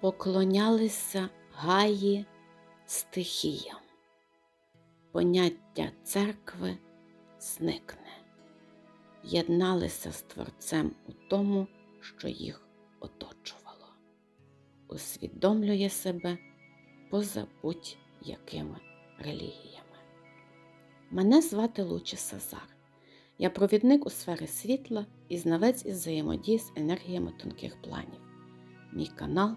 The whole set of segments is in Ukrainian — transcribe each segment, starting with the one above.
поклонялися гаї стихіям. Поняття церкви зникне, єдналися з Творцем у тому, що їх оточувало, усвідомлює себе поза будь-якими релігіями. Мене звати Лучі Сазар. Я провідник у сфері світла і знавець із взаємодії з енергіями тонких планів. Мій канал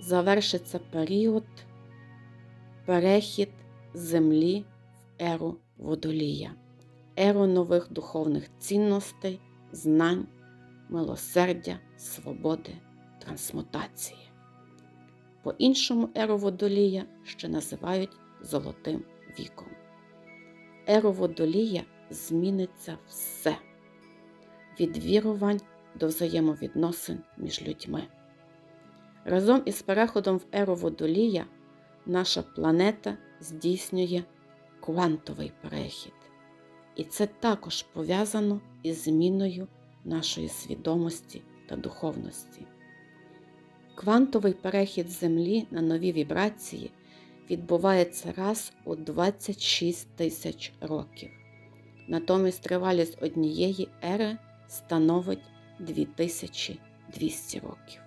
завершиться період перехід Землі в еру водолія, еру нових духовних цінностей, знань, милосердя, свободи, трансмутації. По іншому еру водолія ще називають золотим віком. Еру водолія зміниться все від вірувань до взаємовідносин між людьми. Разом із переходом в еру водолія наша планета здійснює квантовий перехід. І це також пов'язано із зміною нашої свідомості та духовності. Квантовий перехід Землі на нові вібрації відбувається раз у 26 тисяч років. Натомість тривалість однієї ери становить 2200 років.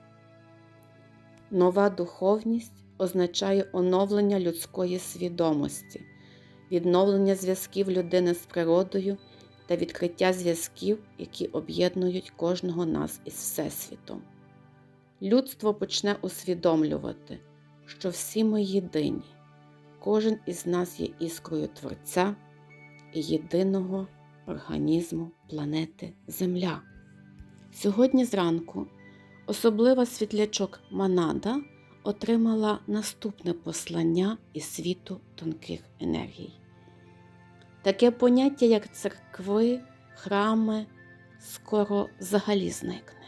Нова духовність означає оновлення людської свідомості, відновлення зв'язків людини з природою та відкриття зв'язків, які об'єднують кожного нас із Всесвітом. Людство почне усвідомлювати, що всі ми єдині, кожен із нас є іскрою Творця і єдиного організму планети Земля. Сьогодні зранку особлива світлячок Манада отримала наступне послання із світу тонких енергій. Таке поняття, як церкви, храми, скоро взагалі зникне.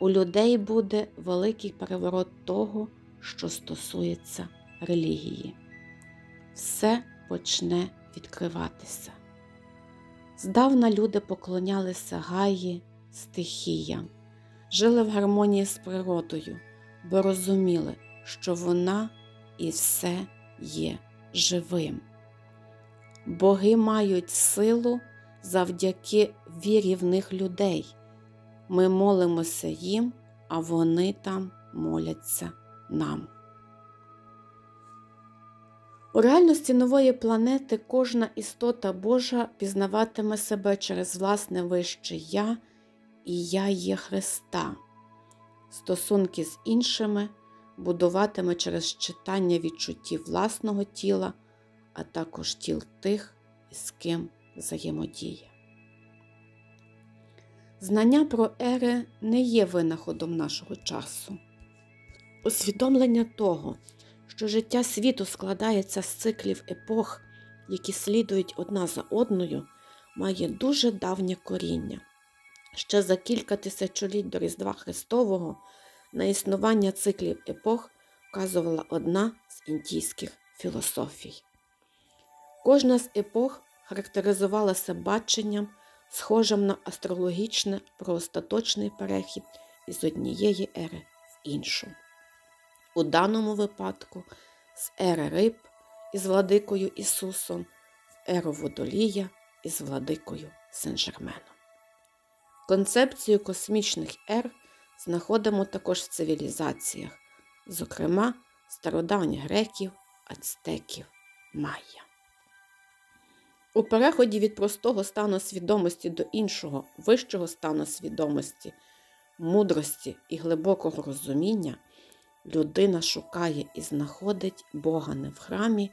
У людей буде великий переворот того, що стосується релігії. Все почне відкриватися. Здавна люди поклонялися Гаї, стихіям, жили в гармонії з природою, бо розуміли, що вона і все є живим. Боги мають силу завдяки вірі в них людей. Ми молимося їм, а вони там моляться нам. У реальності нової планети кожна істота Божа пізнаватиме себе через власне вище Я і Я є Христа. Стосунки з іншими будуватиме через читання відчуттів власного тіла, а також тіл тих, з ким взаємодіє. Знання про ери не є винаходом нашого часу. Усвідомлення того, що життя світу складається з циклів епох, які слідують одна за одною, має дуже давнє коріння. Ще за кілька тисячоліть до Різдва Христового на існування циклів епох вказувала одна з індійських філософій. Кожна з епох характеризувалася баченням, схожим на астрологічне про остаточний перехід із однієї ери в іншу. У даному випадку з ери риб із владикою Ісусом, в еру водолія із владикою Сен-Жерменом. Концепцію космічних ер знаходимо також в цивілізаціях, зокрема стародавніх греків, ацтеків, майя. У переході від простого стану свідомості до іншого, вищого стану свідомості, мудрості і глибокого розуміння людина шукає і знаходить Бога не в храмі,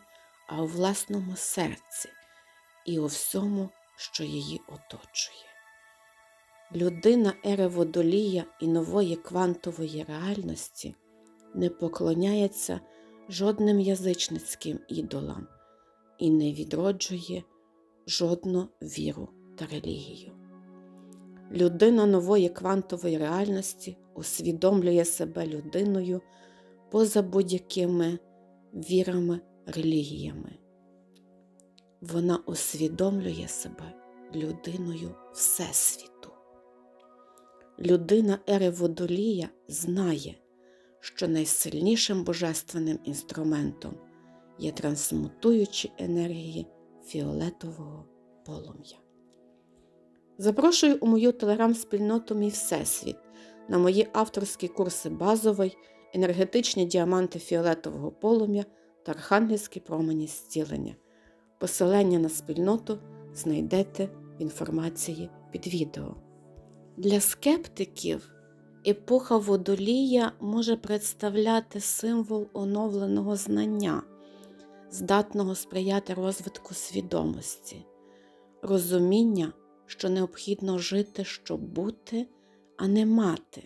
а у власному серці і у всьому, що її оточує. Людина ери водолія і нової квантової реальності не поклоняється жодним язичницьким ідолам і не відроджує жодну віру та релігію. Людина нової квантової реальності усвідомлює себе людиною поза будь-якими вірами, релігіями. Вона усвідомлює себе людиною Всесвіту. Людина ери водолія знає, що найсильнішим божественним інструментом є трансмутуючі енергії фіолетового полум'я. Запрошую у мою телеграм-спільноту Мій Всесвіт на мої авторські курси базовий, енергетичні діаманти фіолетового полум'я та архангельські промені зцілення. Посилання на спільноту знайдете в інформації під відео. Для скептиків епоха водолія може представляти символ оновленого знання, здатного сприяти розвитку свідомості, розуміння, що необхідно жити, щоб бути, а не мати,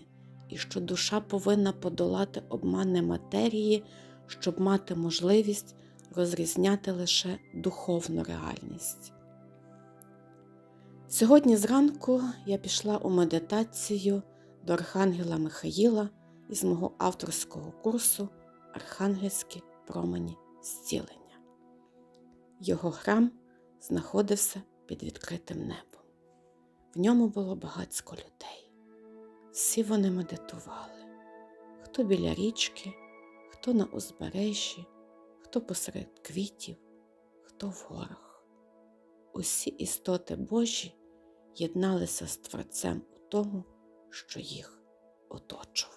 і що душа повинна подолати обмани матерії, щоб мати можливість розрізняти лише духовну реальність. Сьогодні зранку я пішла у медитацію до Архангела Михаїла із мого авторського курсу Архангельські промені зцілення. Його храм знаходився під відкритим небом. В ньому було багатько людей. Всі вони медитували, хто біля річки, хто на узбережжі, хто посеред квітів, хто в горах. Усі істоти Божі єдналися з Творцем у тому, що їх оточував.